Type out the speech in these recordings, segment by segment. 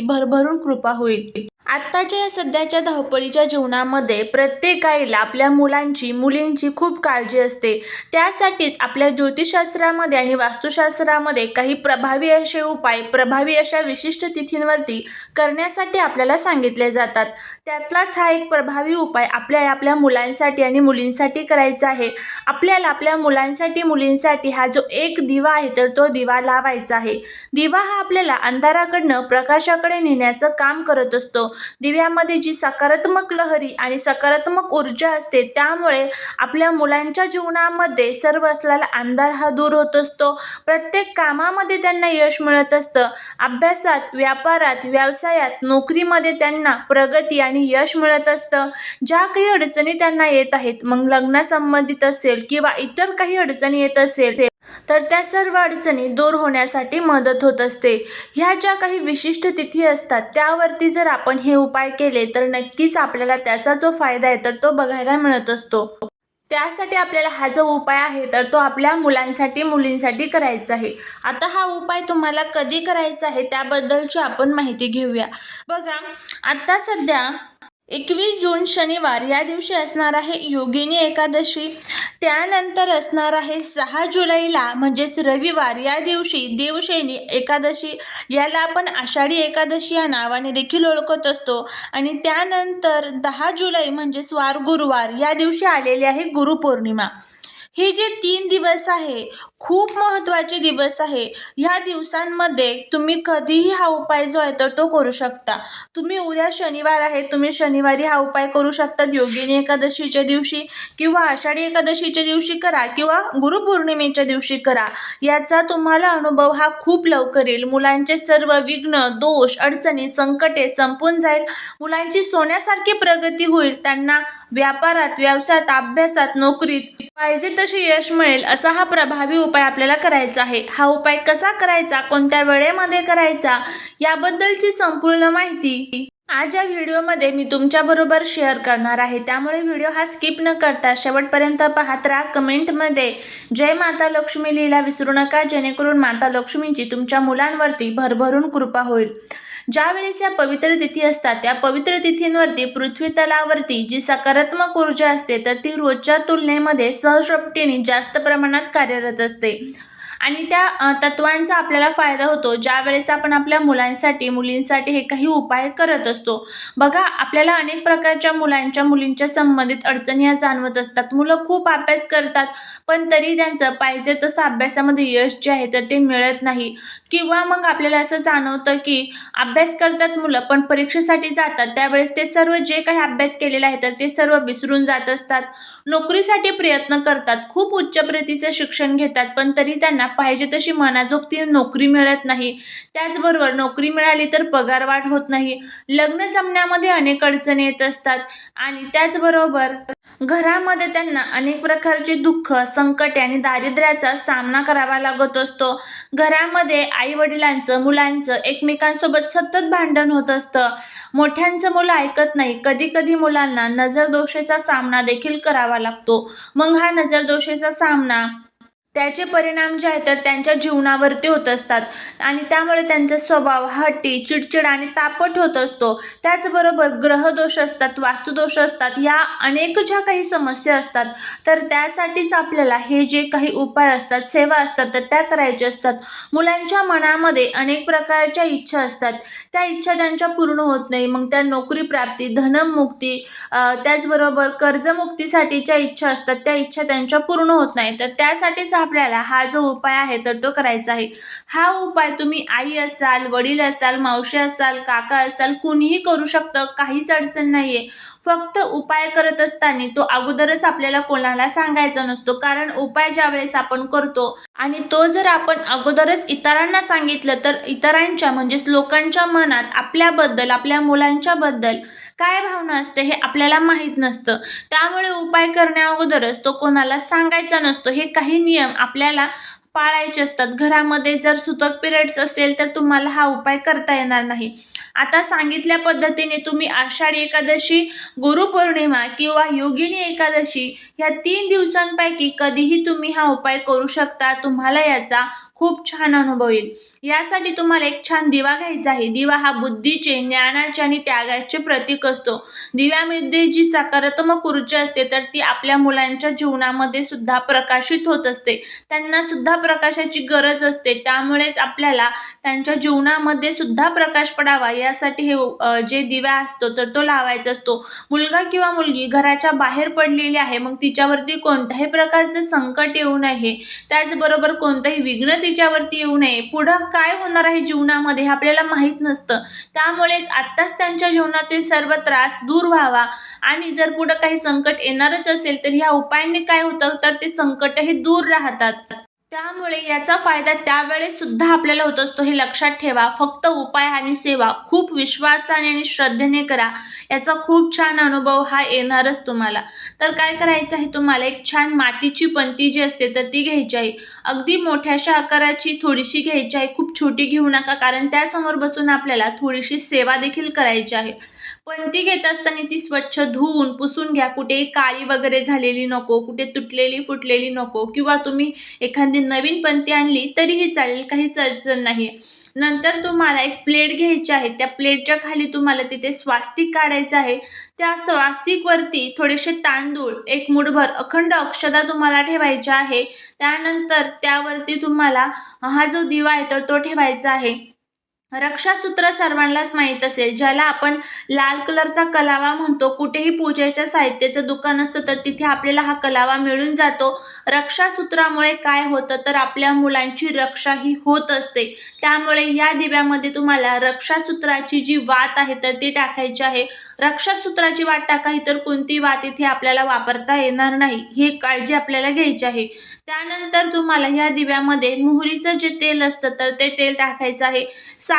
भरभरून कृपा होईल. आत्ताच्या या सध्याच्या धावपळीच्या जीवनामध्ये प्रत्येक आईला आपल्या मुलांची मुलींची खूप काळजी असते. त्यासाठीच आपल्या ज्योतिषशास्त्रामध्ये आणि वास्तुशास्त्रामध्ये काही प्रभावी असे उपाय प्रभावी अशा विशिष्ट तिथींवरती करण्यासाठी आपल्याला सांगितले जातात. त्यातलाच हा एक प्रभावी उपाय आपल्या आपल्या मुलांसाठी आणि मुलींसाठी करायचा आहे. आपल्याला आपल्या मुलांसाठी मुलींसाठी हा जो एक दिवा आहे तर तो दिवा लावायचा आहे. दिवा हा आपल्याला अंधाराकडनं प्रकाशाकडे नेण्याचं काम करत असतो. दिव्यामध्ये जी सकारात्मक लहरी आणि सकारात्मक ऊर्जा असते त्यामुळे आपल्या मुलांच्या जीवनामध्ये सर्व असलेला अंधार हा दूर होत असतो. प्रत्येक कामामध्ये त्यांना यश मिळत असतं. अभ्यासात व्यापारात व्यवसायात नोकरीमध्ये त्यांना प्रगती आणि यश मिळत असतं. ज्या काही अडचणी त्यांना येत आहेत मग लग्नासंबंधित असेल किंवा इतर काही अडचणी येत असेल तर त्या सर्व अडचणी दूर होण्यासाठी मदत होत असते. ह्या ज्या काही विशिष्ट तिथी असतात त्यावरती जर आपण हे उपाय केले तर नक्कीच आपल्याला त्याचा जो फायदा आहे तर तो बघायला मिळत असतो. त्यासाठी आपल्याला हा जो उपाय आहे तर तो आपल्या मुलांसाठी मुलींसाठी करायचा आहे. आता हा उपाय तुम्हाला कधी करायचा आहे त्याबद्दलची आपण माहिती घेऊया. बघा आता सध्या एकवीस जून शनिवार या दिवशी असणार आहे योगिनी एकादशी. त्यानंतर असणार आहे सहा जुलैला म्हणजेच रविवार या दिवशी देवशैनी एकादशी. याला आपण आषाढी एकादशी या नावाने देखील ओळखत असतो. आणि त्यानंतर दहा जुलै म्हणजेच वार गुरुवार या दिवशी आलेली आहे गुरुपौर्णिमा. हे जे तीन दिवस आहे खूप महत्त्वाचे दिवस आहे. ह्या दिवसांमध्ये तुम्ही कधीही हा उपाय जो आहे तर तो करू शकता. तुम्ही उद्या शनिवार आहे तुम्ही शनिवारी हा उपाय करू शकता. योगिनी एकादशीच्या दिवशी किंवा आषाढी एकादशीच्या दिवशी करा किंवा गुरुपौर्णिमेच्या दिवशी करा. याचा तुम्हाला अनुभव हा खूप लवकर येईल. मुलांचे सर्व विघ्न दोष अडचणी संकटे संपून जाईल. मुलांची सोन्यासारखी प्रगती होईल. त्यांना व्यापारात व्यवसायात अभ्यासात नोकरीत पाहिजे तसे यश मिळेल असा हा प्रभावी उपाय आपल्याला करायचा आहे. हा उपाय कसा करायचा? कोणत्या वेळेमध्ये करायचा? याबद्दलची संपूर्ण माहिती आज या व्हिडिओमध्ये मी तुमच्याबरोबर शेअर करणार आहे. त्यामुळे व्हिडिओ हा स्किप न करता शेवटपर्यंत पाहत राहा कमेंटमध्ये जय माता लक्ष्मी लिहिला विसरू नका जेणेकरून माता लक्ष्मीची तुमच्या मुलांवरती भरभरून कृपा होईल. ज्या वेळेस या पवित्र तिथी असतात त्या पवित्र तिथींवरती पृथ्वी तलावरती जी सकारात्मक ऊर्जा असते तर ती रोजच्या तुलनेमध्ये सहस्रपटीने जास्त प्रमाणात कार्यरत असते. आणि त्या तत्वांचा आपल्याला फायदा होतो. ज्या वेळेस आपण आपल्या मुलांसाठी मुलींसाठी हे काही उपाय करत असतो. बघा आपल्याला अनेक प्रकारच्या मुलांच्या मुलींच्या संबंधित अडचणी या जाणवत असतात. मुलं खूप अभ्यास करतात पण तरी त्यांचं पाहिजे तसं अभ्यासामध्ये यश जे आहे तर ते मिळत नाही. किंवा मग आपल्याला असं जाणवतं की अभ्यास करतात मुलं पण परीक्षेसाठी जातात. त्यावेळेस ते सर्व जे काही अभ्यास केलेलं आहे तर ते सर्व विसरून जात असतात. नोकरीसाठी प्रयत्न करतात. खूप उच्च प्रतीचं शिक्षण घेतात पण तरी त्यांना पाहिजे तशी मनाजोगती नोकरी मिळत नाही. त्याचबरोबर नोकरी मिळाली तर पगारवाढ होत नाही. लग्न जमण्यामध्ये अनेक अडचणी येत असतात आणि त्याचबरोबर घरामध्ये त्यांना अनेक प्रकारचे दुःख संकटे आणि दारिद्र्याचा सामना करावा लागत असतो. घरामध्ये आई वडिलांचं मुलांचं एकमेकांसोबत सतत भांडण होत असतं. मोठ्यांचं मुलं ऐकत नाही. कधी कधी मुलांना नजरदोषेचा सामना देखील करावा लागतो. मग हा नजरदोषेचा सामना त्याचे परिणाम जे आहेत तर त्यांच्या जीवनावरती होत असतात. आणि त्यामुळे त्यांचा स्वभाव हट्टी चिडचिड आणि तापट होत असतो. त्याचबरोबर ग्रहदोष असतात वास्तुदोष असतात या अनेक ज्या काही समस्या असतात तर त्यासाठीच आपल्याला हे जे काही उपाय असतात सेवा असतात तर त्या करायच्या असतात. मुलांच्या मनामध्ये अनेक प्रकारच्या इच्छा असतात. त्या इच्छा त्यांच्या पूर्ण होत नाही. मग त्या नोकरी प्राप्ती धनमुक्ती त्याचबरोबर कर्जमुक्तीसाठीच्या इच्छा असतात त्या इच्छा त्यांच्या पूर्ण होत नाही. तर त्यासाठीच आपल्याला हा जो उपाय आहे तर तो करायचा आहे. हा उपाय तुम्ही आई असाल वडील असाल मावशी असाल काका असाल कुणीही करू शकतं. काहीच अडचण नाही आहे फक्त उपाय करत असताना तो अगोदरच आपल्याला कोणाला सांगायचा नसतो. कारण उपाय ज्यावेळेस आपण करतो आणि तो जर आपण अगोदरच इतरांना सांगितलं तर इतरांच्या म्हणजेच लोकांच्या मनात आपल्याबद्दल आपल्या मुलांच्याबद्दल काय भावना असते हे आपल्याला माहीत नसतं. त्यामुळे उपाय करण्या अगोदरच तो कोणाला सांगायचा नसतो. हे काही नियम आपल्याला पाळायचे असतात. घरामध्ये जर सुतक पिरियड्स असेल तर तुम्हाला हा उपाय करता येणार नाही. आता सांगितल्या पद्धतीने तुम्ही आषाढी एकादशी गुरुपौर्णिमा किंवा योगिनी एकादशी ह्या तीन दिवसांपैकी कधीही तुम्ही हा उपाय करू शकता. तुम्हाला याचा खूप छान अनुभव येईल. यासाठी तुम्हाला एक छान दिवा घ्यायचा आहे. दिवा हा बुद्धीचे ज्ञानाचे आणि त्यागाचे प्रतीक असतो. दिव्यामध्ये जी सकारात्मक ऊर्जा असते तर ती आपल्या मुलांच्या जीवनामध्ये सुद्धा प्रकाशित होत असते. त्यांना सुद्धा प्रकाशाची गरज असते. त्यामुळेच आपल्याला त्यांच्या जीवनामध्ये सुद्धा प्रकाश पडावा. यासाठी हे जे दिवा असतो तर तो लावायचा असतो. मुलगा किंवा मुलगी घराच्या बाहेर पडलेली आहे मग तिच्यावरती कोणत्याही प्रकारचं संकट येऊ नये. त्याचबरोबर कोणतंही विघ्न तिच्यावरती येऊ नये. पुढं काय होणार आहे जीवनामध्ये हे आपल्याला माहीत नसतं. त्यामुळेच आत्ताच त्यांच्या जीवनातील सर्व त्रास दूर व्हावा. आणि जर पुढं काही संकट येणारच असेल तर ह्या उपायाने काय होतं? तर ते संकटही दूर राहतात. त्यामुळे याचा फायदा त्यावेळेस सुद्धा आपल्याला होत असतो. हे लक्षात ठेवा. फक्त उपाय आणि सेवा. खूप विश्वासाने आणि श्रद्धेने करा. याचा खूप छान अनुभव हा येणारच तुम्हाला. तर काय करायचं आहे तुम्हाला? एक छान मातीची पंती जी असते तर ती घ्यायची आहे. अगदी मोठ्याशा आकाराची थोडीशी घ्यायची आहे. खूप छोटी घेऊ नका कारण त्यासमोर बसून आपल्याला थोडीशी सेवा देखील करायची आहे. पंती घेत असताना ती स्वच्छ धुवून पुसून घ्या. कुठे काळी वगैरे झालेली नको कुठे तुटलेली फुटलेली नको किंवा तुम्ही एखादी नवीन पंती आणली तरीही चालेल काहीच अडचण नाही. नंतर तुम्हाला एक प्लेट घ्यायची आहे. त्या प्लेटच्या खाली तुम्हाला तिथे स्वास्तिक काढायचं आहे. त्या स्वास्तिकवरती थोडेसे तांदूळ एक मुठभर अखंड अक्षता तुम्हाला ठेवायच्या आहे. त्यानंतर त्यावरती तुम्हाला हा जो दिवा आहे तर तो ठेवायचा आहे. रक्षासूत्र सर्वांनाच माहीत असेल ज्याला आपण लाल कलरचा कलावा म्हणतो. कुठेही पूजेच्या साहित्याचं दुकान असतं तर तिथे आपल्याला हा कलावा मिळून जातो. रक्षासूत्रामुळे काय होतं तर आपल्या मुलांची रक्षा ही होत असते. त्यामुळे या दिव्यामध्ये तुम्हाला रक्षासूत्राची जी वात आहे तर ती टाकायची आहे. रक्षासूत्राची वात टाका तर कोणती वात इथे आपल्याला वापरता येणार नाही ही काळजी आपल्याला घ्यायची आहे. त्यानंतर तुम्हाला ह्या दिव्यामध्ये मोहरीचं जे तेल असतं तर ते तेल टाकायचं आहे.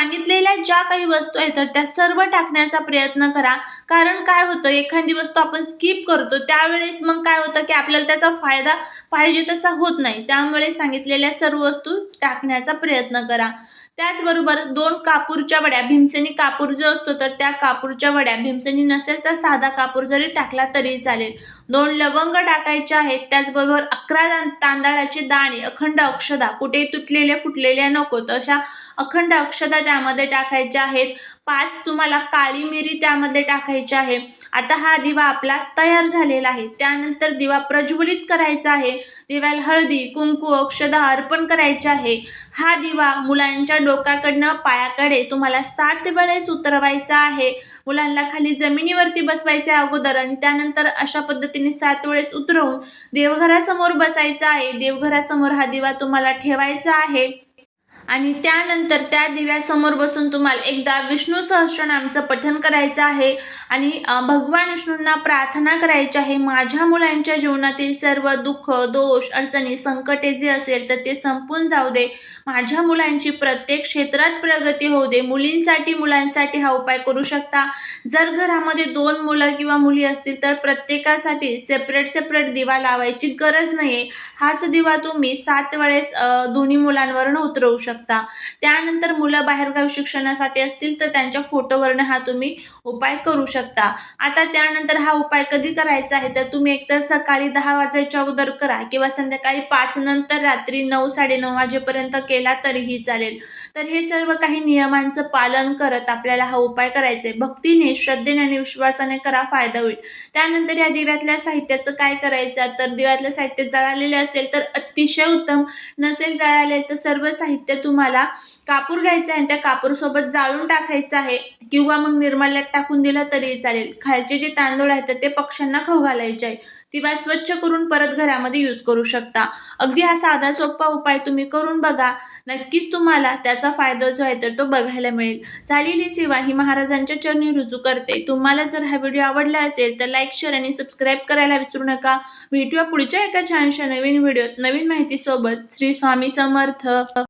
सांगितलेल्या ज्या काही वस्तू आहेत तर त्या सर्व टाकण्याचा प्रयत्न करा. कारण काय होतं एखादी वस्तू आपण स्किप करतो त्यावेळेस मग काय होतं की आपल्याला त्याचा फायदा पाहिजे तसा होत नाही. त्यामुळे सांगितलेल्या सर्व वस्तू टाकण्याचा प्रयत्न करा. त्याचबरोबर दोन कापूरच्या वड्या भीमसेनी कापूर जो असतो तर त्या कापूरच्या वड्या भीमसेनी नसेल तर साधा कापूर जरी टाकला तरी चालेल. दोन लवंग टाकायचे आहेत त्याचबरोबर अकरा दा- तांदळाचे दाणे अखंड अक्षदा कुठे तुटलेल्या फुटलेल्या नको तर अशा अखंड अक्षदा त्यामध्ये टाकायच्या आहेत. पाच तुम्हाला काळी मिरी त्यामध्ये टाकायची आहे. आता हा दिवा आपला तयार झालेला आहे. त्यानंतर दिवा प्रज्वलित करायचा आहे. दिव्याला हळदी कुंकू अक्षदा अर्पण करायचे आहे. हा दिवा मुलांच्या डोक्याकडनं पायाकडे तुम्हाला सात वेळेस उतरवायचा आहे. मुलांना खाली जमिनीवरती बसवायचे अगोदर आणि त्यानंतर अशा पद्धतीने सात वेळेस उतरवून देवघरासमोर बसायचं आहे. देवघरासमोर हा दिवा तुम्हाला ठेवायचा आहे. आणि त्यानंतर त्या दिव्यासमोर बसून तुम्हाला एकदा विष्णू सहस्रनामचं पठण करायचं आहे. आणि भगवान विष्णूंना प्रार्थना करायची आहे. माझ्या मुलांच्या जीवनातील सर्व दुःख दोष अडचणी संकटे जे असेल तर ते संपून जाऊ दे. माझ्या मुलांची प्रत्येक क्षेत्रात प्रगती होऊ दे. मुलींसाठी मुलांसाठी हा उपाय करू शकता. जर घरामध्ये दोन मुलं किंवा मुली असतील तर प्रत्येकासाठी सेपरेट सेपरेट दिवा लावायची गरज नाही आहे हाच दिवा तुम्ही सात वेळेस दोन्ही मुलांवरून उतरवू शकता. त्यानंतर मुलं बाहेरगावी शिक्षणासाठी असतील तर त्यांच्या फोटोवरनं हा तुम्ही उपाय करू शकता. आता त्यानंतर हा उपाय कधी करायचा आहे? तर तुम्ही एकतर सकाळी दहा वाजायच्या अगोदर करा किंवा संध्याकाळी पाच नंतर रात्री नऊ साडेनऊ वाजेपर्यंत केला तरीही चालेल. तर हे सर्व काही नियमांचं पालन करत आपल्याला हा उपाय करायचा आहे. भक्तीने श्रद्धेने आणि विश्वासाने करा फायदा होईल. त्यानंतर या दिव्यातल्या साहित्याचं काय करायचं? तर दिव्यातलं साहित्य जळालेलं असेल तर अतिशय उत्तम. नसेल जळाले तर सर्व साहित्य तुम्हाला कापूर घ्यायचा आहे आणि त्या कापूरसोबत जाळून टाकायचं आहे किंवा मग निर्माल्यात टाकून दिलं तरी चालेल. खालचे जे तांदूळ आहेत तर ते पक्ष्यांना खाऊ घालायचे आहे. किंवा स्वच्छ करून परत घरामध्ये यूज करू शकता. अगदी हा साधा सोपा उपाय तुम्ही करून बघा. नक्कीच तुम्हाला त्याचा फायदा जो आहे तर तो बघायला मिळेल. झालेली सेवा ही महाराजांच्या चरणी रुजू करते. तुम्हाला जर हा व्हिडिओ आवडला असेल तर लाईक शेअर आणि सबस्क्राईब करायला विसरू नका. भेटूया पुढच्या एका छानशा नवीन व्हिडिओत. नवीन माहितीसोबत श्री स्वामी समर्थ.